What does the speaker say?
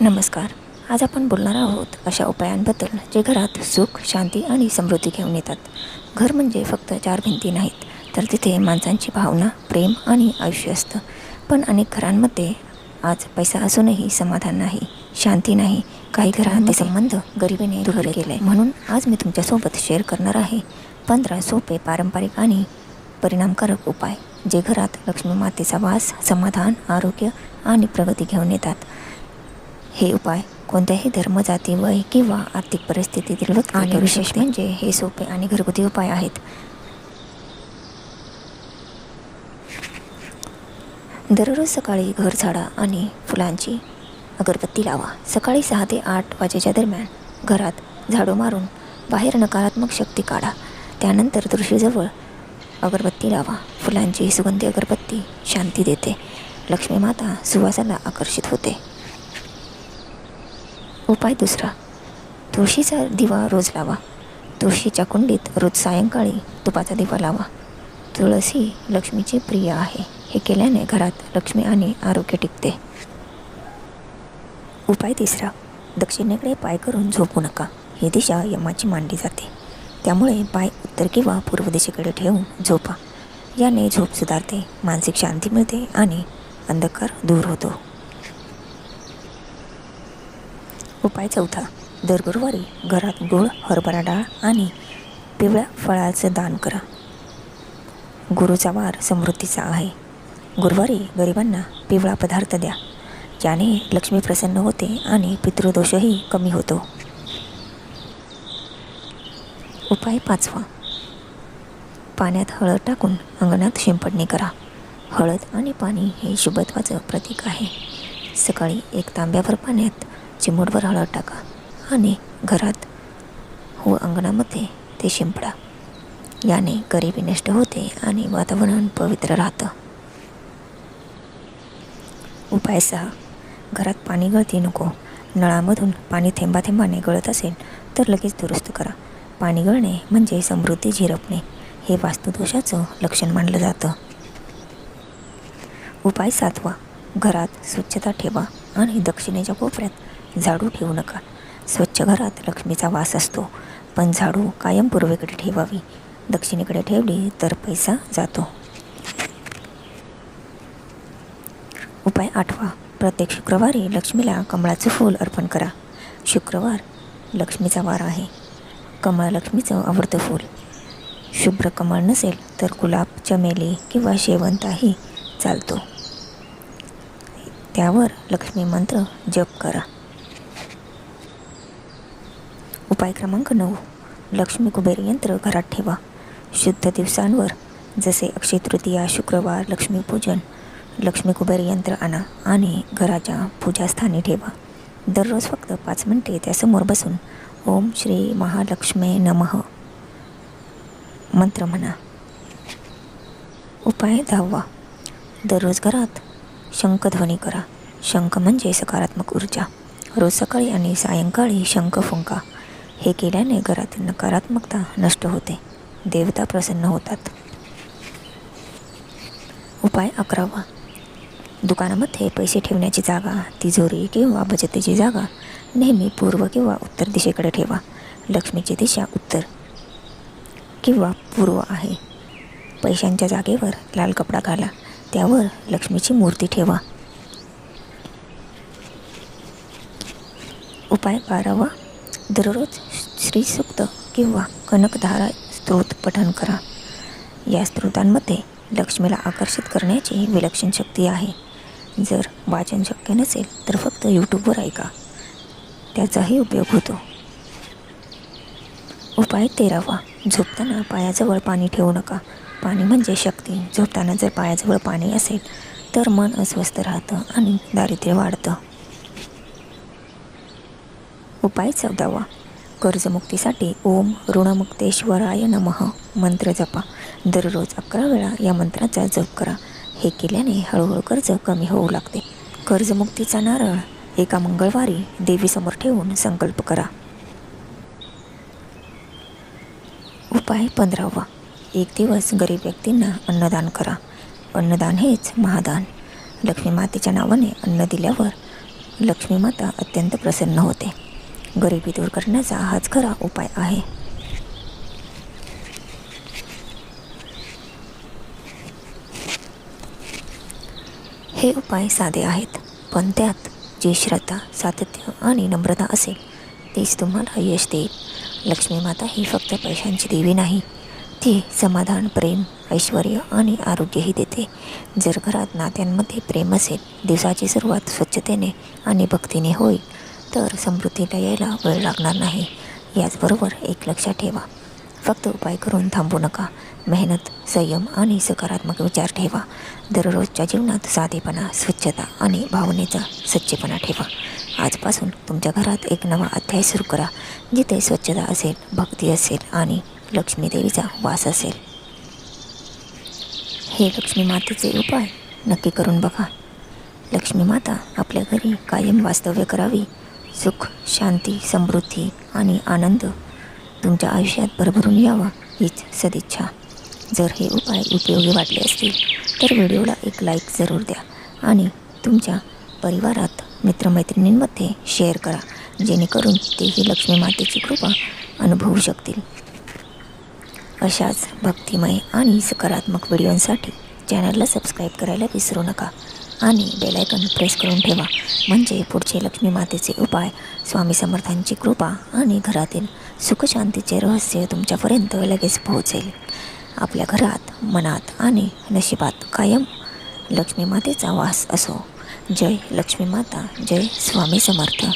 नमस्कार. आज आपण बोलणार आहोत अशा उपायांबद्दल जे घरात सुख शांती आणि समृद्धी घेऊन येतात. घर म्हणजे फक्त चार भिंती नाहीत तर तिथे माणसांची भावना प्रेम आणि आयुष्य असतं. पण अनेक घरांमध्ये आज पैसा असूनही समाधान नाही शांती नाही काही घरात ते संबंध गरिबीने दूर केले म्हणून आज मी तुमच्यासोबत शेअर करणार आहे पंधरा सोपे पारंपरिक आणि परिणामकारक उपाय जे घरात लक्ष्मी मातेचा वास समाधान आरोग्य आणि प्रगती घेऊन येतात. हे उपाय कोणत्याही धर्म जाती वय किंवा आर्थिक परिस्थितीतील आणि विशेष म्हणजे हे सोपे आणि घरगुती उपाय आहेत. दररोज सकाळी घर झाडा आणि फुलांची अगरबत्ती लावा. सकाळी सहा ते आठ वाजेच्या दरम्यान घरात झाडू मारून बाहेर नकारात्मक शक्ती काढा. त्यानंतर तुळशीजवळ अगरबत्ती लावा. फुलांची सुगंधी अगरबत्ती शांती देते. लक्ष्मी माता सुवासाला आकर्षित होते. उपाय दुसरा. तुळशीचा दिवा रोज लावा. तुळशीच्या कुंडीत रोज सायंकाळी तुपाचा दिवा लावा. तुळस ही लक्ष्मीची प्रिय आहे. हे केल्याने घरात लक्ष्मी आणि आरोग्य टिकते. उपाय तिसरा. दक्षिणेकडे पाय करून झोपू नका. ही दिशा यमाची मांडली जाते. त्यामुळे पाय उत्तर किंवा पूर्व दिशेकडे ठेवून झोपा. याने झोप सुधारते मानसिक शांती मिळते आणि अंधकार दूर होतो. उपाय चौथा दर गुरुवारी घरात गूळ हरभरा डाळ आणि पिवळ्या फळाचं दान करा. गुरुचा वार समृद्धीचा आहे. गुरुवारी गरिबांना पिवळा पदार्थ द्या ज्याने लक्ष्मी प्रसन्न होते आणि पितृदोषही कमी होतो. उपाय पाचवा पाण्यात हळद टाकून अंगणात शिंपडणी करा. हळद आणि पाणी हे शुभत्वाचं प्रतीक आहे. सकाळी एक तांब्याभर पाण्यात चिमूटभर हळद टाका आणि घरात व अंगणामध्ये ते शिंपडा. याने गरिबी नष्ट होते आणि वातावरण पवित्र राहतं. उपाय सहा. घरात पाणी गळती नको. नळामधून पाणी थेंबा थेंबाने गळत असेल तर लगेच दुरुस्त करा. पाणी गळणे म्हणजे समृद्धी झिरपणे. हे वास्तुदोषाचं लक्षण मानलं जातं. उपाय सातवा. घरात स्वच्छता ठेवा आणि दक्षिणेच्या कोपऱ्यात झाडू ठेवू नका. स्वच्छ घरात लक्ष्मीचा वास असतो. पण झाडू कायम पूर्वेकडे ठेवावी. दक्षिणेकडे ठेवली तर पैसा जातो. उपाय आठवा. प्रत्येक शुक्रवारी लक्ष्मीला कमळाचं फूल अर्पण करा. शुक्रवार लक्ष्मीचा वार आहे. कमळ लक्ष्मीचं आवडतं फूल. शुभ्र कमळ नसेल तर गुलाब चमेली किंवा शेवंताही चालतो. त्यावर लक्ष्मी मंत्र जप करा. उपाय क्रमांक नऊ. लक्ष्मी कुबेर यंत्र घरात ठेवा. शुद्ध दिवसांवर जसे अक्षय तृतीया शुक्रवार लक्ष्मीपूजन लक्ष्मी कुबेर यंत्र आणा आणि घराच्या पूजास्थानी ठेवा. दररोज फक्त पाच मिनटे त्यासमोर बसून ओम श्री महालक्ष्मी नमः. मंत्र म्हणा. उपाय दहावा दररोज घरात शंखध्वनी करा. शंख म्हणजे सकारात्मक ऊर्जा. रोज सकाळी आणि सायंकाळी शंख फुंका. हे केल्याने घरातील नकारात्मकता नष्ट होते. देवता प्रसन्न होतात. उपाय अकरावा. दुकानामध्ये पैसे ठेवण्याची जागा तिजोरी किंवा बचतीची जागा नेहमी पूर्व किंवा उत्तर दिशेकडे ठेवा. लक्ष्मीची दिशा उत्तर किंवा पूर्व आहे. पैशांच्या जागेवर लाल कपडा घाला त्यावर लक्ष्मीची मूर्ती ठेवा. उपाय बारावा. दररोज श्रीसुक्त किंवा कनकधारा स्त्रोत पठण करा. या स्त्रोतांमध्ये लक्ष्मीला आकर्षित करण्याची विलक्षण शक्ती आहे. जर वाचन शक्य नसेल तर फक्त यूट्यूबवर ऐका. त्याचाही उपयोग होतो. उपाय तेरावा. झोपताना पायाजवळ पाणी ठेवू नका. पाणी म्हणजे शक्ती. झोपताना जर पायाजवळ पाणी असेल तर मन अस्वस्थ राहतं आणि दारिद्र्य वाढतं. उपाय चौदावा. कर्जमुक्तीसाठी ओम ऋणमुक्तेश्वराय नमः. मंत्र जपा. दररोज अकरा वेळा या मंत्राचा जप करा. हे केल्याने हळूहळू कर्ज कमी होऊ लागते. कर्जमुक्तीचा नारळ एका मंगळवारी देवीसमोर ठेवून संकल्प करा. उपाय पंधरावा. एक दिवस गरीब व्यक्तींना अन्नदान करा. अन्नदान हेच महादान. लक्ष्मी मातेच्या नावाने अन्न दिल्यावर लक्ष्मी माता अत्यंत प्रसन्न होते. गरिबी दूर करण्याचा हाच खरा उपाय आहे. हे उपाय साधे आहेत पण त्यात जी श्रद्धा सातत्य आणि नम्रता असेल तीच तुम्हाला यश देईल. लक्ष्मी माता ही फक्त पैशांची देवी नाही ती समाधान प्रेम ऐश्वर आणि आरोग्यही देते. जर घरात नात्यांमध्ये प्रेम असेल दिवसाची सुरुवात स्वच्छतेने आणि भक्तीने होईल. तर समृद्धीला यायला वेळ लागणार नाही. याचबरोबर एक लक्षात ठेवा. फक्त उपाय करून थांबू नका. मेहनत संयम आणि सकारात्मक विचार ठेवा. दररोजच्या जीवनात साधेपणा स्वच्छता आणि भावनेचा सच्चेपणा ठेवा. आजपासून तुमच्या घरात एक नवा अध्याय सुरू करा जिथे स्वच्छता असेल भक्ती असेल आणि लक्ष्मीदेवीचा वास असेल. हे लक्ष्मी मातेचे उपाय नक्की करून बघा. लक्ष्मी माता आपल्या घरी कायम वास्तव्य करावी सुख शांती समृद्धी आणि आनंद तुमच्या आयुष्यात भरभरून यावा हीच सदिच्छा. जर हे उपाय उपयोगी वाटले असतील तर व्हिडिओला एक लाईक जरूर द्या आणि तुमच्या परिवारात मित्रमैत्रिणींमध्ये शेअर करा जेणेकरून तेही लक्ष्मी मातेची कृपा अनुभवू शकतील. अशाच भक्तिमय आणि सकारात्मक व्हिडिओंसाठी चॅनलला सबस्क्राईब करायला विसरू नका. आणि बेलायकन प्रेस करून ठेवा. म्हणजे पुढचे लक्ष्मी मातेचे उपाय. स्वामी समर्थांची कृपा आणि घरातील सुखशांतीचे रहस्य तुमच्यापर्यंत लगेच पोहोचेल. आपल्या घरात मनात आणि नशिबात कायम लक्ष्मी मातेचा वास असो. जय लक्ष्मी माता जय स्वामी समर्थ.